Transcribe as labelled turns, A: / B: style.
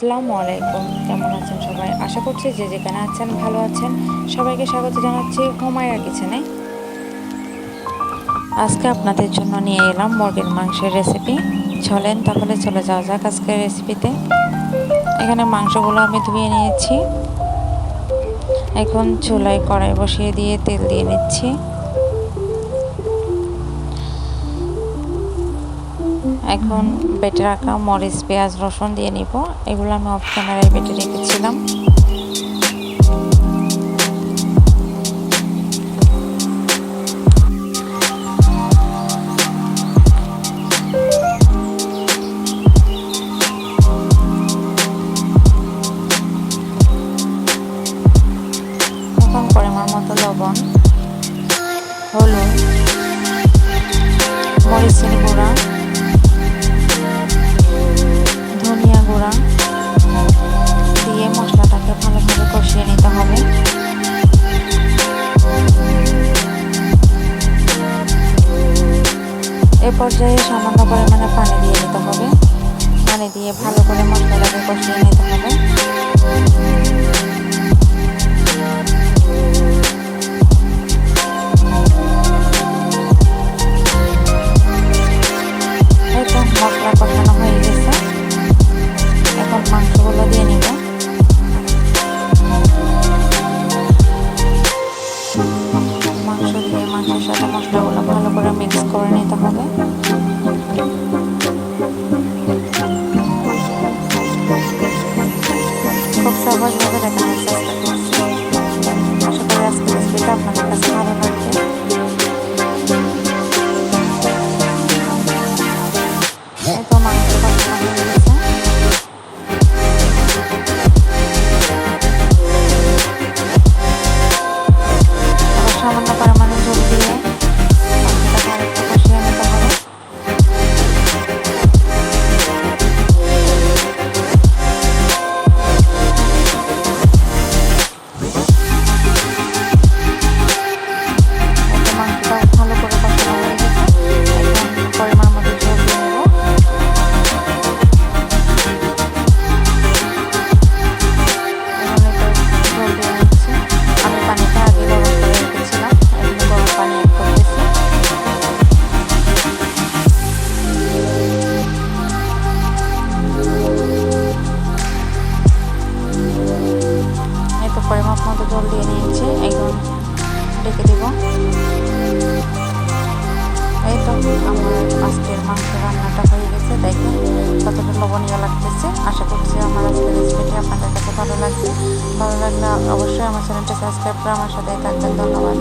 A: আসসালামু আলাইকুম। কেমন আছেন সবাই? আশা করছি যে যেখানে আছেন ভালো আছেন। সবাইকে স্বাগত জানাচ্ছি হুমায়রা কিচেনে। আজকে আপনাদের জন্য নিয়ে এলাম মুরগির মাংসের রেসিপি চলেন তাহলে চলে যাওয়া যাক আজকের রেসিপিতে এখানে মাংসগুলো আমি ধুয়ে নিয়েছি। এখন চুলায় কড়াই বসিয়ে দিয়ে তেল দিয়ে নিচ্ছি। এখন বেটে রাখা মরিচ, পেঁয়াজ, রসুন দিয়ে নিব। এগুলো আমি অফ ক্যামেরায় বেটে রেখেছিলাম। পরিমাণ মতো লবণ, হলুদ, মরিচের গুঁড়া এ পর্যায়ে সামান্য পরিমাণে পানি দিয়ে নিতে হবে। পানি দিয়ে ভালো করে মশলাটাকে কষিয়ে নিতে হবে মিক্স করে নিতে হবে। জল দিয়ে নিয়েছি, একদম ডেকে দেব। এই তো আমার আজকের মাংস রান্নাটা হয়ে গেছে, দেখেন কতটা লবণীয় লাগতেছে। আশা করছি আমার আজকের রেসিপিটি আপনাদের কাছে ভালো লাগছে ভালো লাগলে অবশ্যই আমার চ্যানেলটা সাবস্ক্রাইব করে আমার সাথে থাকবেন। ধন্যবাদ।